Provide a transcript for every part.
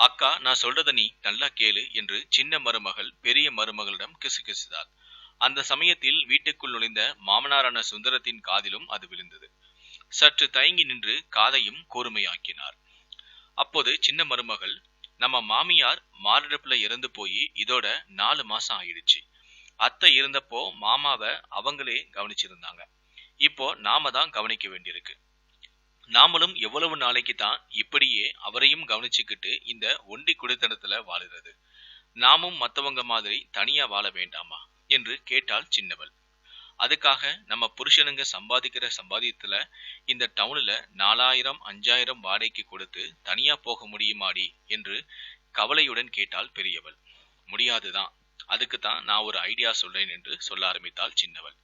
அக்கா நான் சொல்றத நீ நல்லா கேளு என்று சின்ன மருமகள் பெரிய மருமகளிடம் கிசுகிசுதாள் அந்த சமயத்தில் வீட்டுக்குள் நுழைந்த மாமனாரான சுந்தரத்தின் காதிலும் அது விழுந்தது. சற்று தயங்கி நின்று காதையும் கூர்மையாக்கினார். அப்போது சின்ன மருமகள் நம்ம மாமியார் மாரடைப்புல இறந்து போய் இதோட நாலு மாசம் ஆயிடுச்சு. அத்தை இருந்தப்போ மாமாவை அவங்களே கவனிச்சிருந்தாங்க. இப்போ நாம தான் கவனிக்க வேண்டியிருக்கு. நாமளும் எவ்வளவு நாளைக்கு தான் இப்படியே அவரையும் கவனிச்சுக்கிட்டு இந்த ஒண்டி குடித்தனத்துல வாழுறது? நாமும் மத்தவங்க மாதிரி தனியா வாழ வேண்டாமா? என்று கேட்டாள் சின்னவள். அதுக்காக நம்ம புருஷனுங்க சம்பாதிக்கிற சம்பாதியத்துல இந்த டவுன்ல நாலாயிரம் அஞ்சாயிரம் வாடகைக்கு கொடுத்து தனியா போக முடியுமாடி? என்று கவலையுடன் கேட்டாள் பெரியவள். முடியாதுதான். அதுக்கு தான் நான் ஒரு ஐடியா சொல்றேன் என்று சொல்ல ஆரம்பித்தாள் சின்னவள்.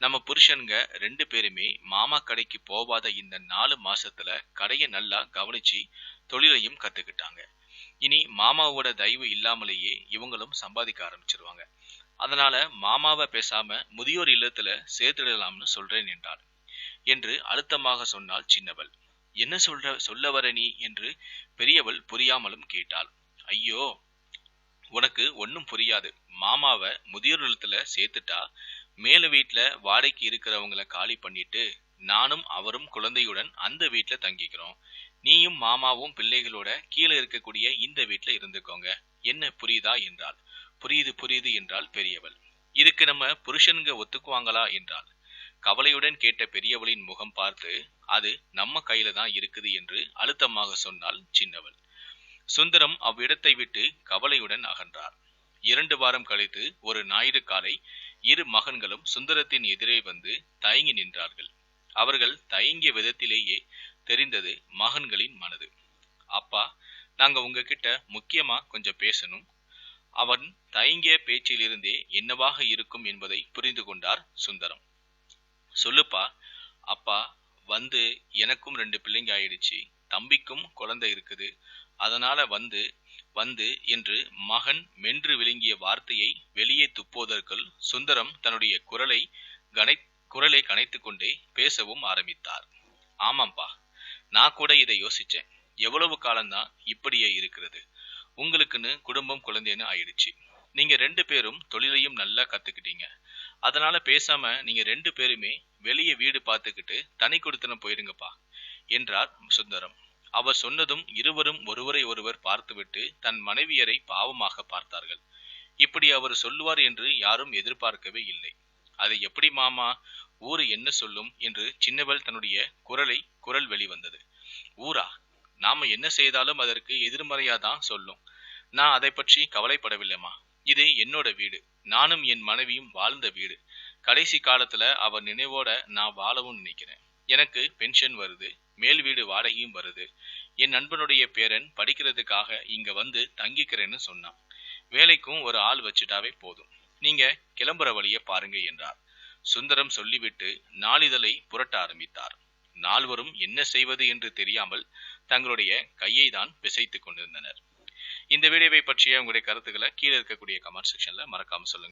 நம்ம புருஷனுங்க ரெண்டு பேருமே மாமா கடைக்கு போவாத இந்த நாலு மாசத்துல கடையை நல்லா கவனிச்சு தொழிலையும் கத்துக்கிட்டாங்க. இனி மாமாவோட தயவு இல்லாமலேயே இவங்களும் சம்பாதிக்க ஆரம்பிச்சிருவாங்க. அதனால மாமாவை பேசாம முதியோர் இல்லத்துல சேர்த்துடலாம்னு சொல்றேன் என்றாள். என்று அழுத்தமாக சொன்னாள் சின்னவள். என்ன சொல்ற சொல்ல வர நீ? என்று பெரியவள் புரியாமலும் கேட்டாள். ஐயோ உனக்கு ஒன்னும் புரியாது. மாமாவை முதியோர் இல்லத்துல சேர்த்துட்டா மேல வீட்டில் வாடகைக்கு இருக்கிறவங்கள காலி பண்ணிட்டு நானும் அவரும் குழந்தையுடன் அந்த வீட்டில் தங்கிக்கிறோம். நீயும் மாமாவும் பிள்ளைகளோட கீழே இருக்கக்கூடிய இந்த வீட்டில் இருந்துக்கோங்க. என்ன புரியுதா என்றால் புரியுது புரியுது என்றால் பெரியவள். இதுக்கு நம்ம புருஷனுங்க ஒத்துக்குவாங்களா என்றால் கவலையுடன் கேட்ட பெரியவளின் முகம் பார்த்து அது நம்ம கையில தான் இருக்குது என்று அழுத்தமாக சொன்னாள் சின்னவள். சுந்தரம் அவ்விடத்தை விட்டு கவலையுடன் அகன்றார். இரண்டு வாரம் கழித்து ஒரு ஞாயிறு காலை இரு மகன்களும் சுந்தரத்தின் எதிரே வந்து தயங்கி நின்றார்கள். அவர்கள் தயங்கிய விதத்திலேயே தெரிந்தது மகன்களின் மனது. அப்பா நாங்க உங்ககிட்ட முக்கியமா கொஞ்சம் பேசணும். அவன் தயங்கிய பேச்சிலிருந்தே என்னவாக இருக்கும் என்பதை புரிந்து கொண்டார் சுந்தரம். சொல்லுப்பா அப்பா வந்து எனக்கும் ரெண்டு பிள்ளைங்க ஆயிடுச்சு. தம்பிக்கும் குழந்தை இருக்குது. அதனால வந்து வந்து என்று மகன் மென்று விழுங்கிய வார்த்தையை வெளியே துப்போதற்குள் சுந்தரம் தன்னுடைய குரலை கனை குரலை கனைத்து கொண்டே பேசவும் ஆரம்பித்தார். ஆமாம்பா நான் கூட இதை யோசிச்சேன். எவ்வளவு காலம்தான் இப்படியே இருக்கிறது. உங்களுக்குன்னு குடும்பம் குழந்தைன்னு ஆயிடுச்சு. நீங்க ரெண்டு பேரும் தொழிலையும் நல்லா கத்துக்கிட்டீங்க. அதனால பேசாம நீங்க ரெண்டு பேருமே வெளியே வீடு பார்த்துக்கிட்டு தனி கொடுத்தனம் போயிருங்கப்பா என்றார் சுந்தரம். அவர் சொன்னதும் இருவரும் ஒருவரை ஒருவர் பார்த்துவிட்டு தன் மனைவியரை பாவமாக பார்த்தார்கள். இப்படி அவர் சொல்லுவார் என்று யாரும் எதிர்பார்க்கவே இல்லை. அதை எப்படி மாமா ஊரு என்ன சொல்லும்? என்று சின்னவள் தன்னுடைய குரலை குரல் வெளிவந்தது ஊரா நாம என்ன செய்தாலும் அதற்கு எதிர்மறையாதான் சொல்லும். நான் அதை பற்றி கவலைப்படவில்லைமா இது என்னோட வீடு. நானும் என் மனைவியும் வாழ்ந்த வீடு. கடைசி காலத்துல அவர் நினைவோட நான் வாழவும் நினைக்கிறேன். எனக்கு பென்ஷன் வருது. மேல் வீடு வாடகையும் வருது. என் நண்பனுடைய பேரன் படிக்கிறதுக்காக இங்க வந்து தங்கிக்கிறேன்னு சொன்னான். வேலைக்கும் ஒரு ஆள் வச்சுட்டாவே போதும். நீங்க கிளம்புற வழிய பாருங்க என்றார். சுந்தரம் சொல்லிவிட்டு நாளிதழை புரட்ட ஆரம்பித்தார். நால்வரும் என்ன செய்வது என்று தெரியாமல் தங்களுடைய கையை தான் பிசைத்துக் கொண்டிருந்தனர். இந்த வீடியோவை பற்றிய உங்களுடைய கருத்துக்களை கீழே இருக்கக்கூடிய கமெண்ட் செக்ஷன்ல மறக்காம சொல்லுங்க.